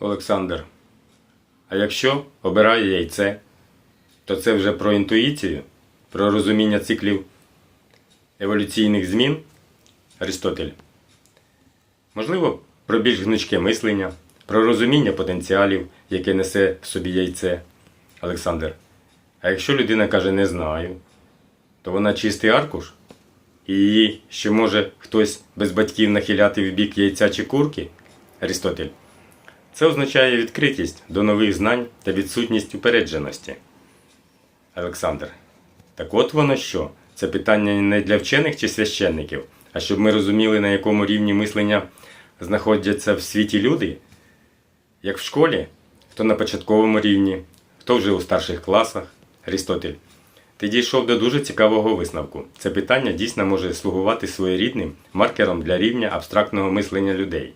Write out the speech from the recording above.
Олександр. А якщо обирає яйце, то це вже про інтуїцію, про розуміння циклів еволюційних змін Аристотель. Можливо, про більш гнучке мислення, про розуміння потенціалів, яке несе в собі яйце. Олександр. А якщо людина каже не знаю, то вона чистий аркуш, і її ще може хтось без батьків нахиляти в бік яйця чи курки? Аристотель. Це означає відкритість до нових знань та відсутність упередженості. Олександр. Так от воно що? Це питання не для вчених чи священників, а щоб ми розуміли, на якому рівні мислення знаходяться в світі люди, як в школі, хто на початковому рівні, хто вже у старших класах. Арістотель. Ти дійшов до дуже цікавого висновку. Це питання дійсно може слугувати своєрідним маркером для рівня абстрактного мислення людей.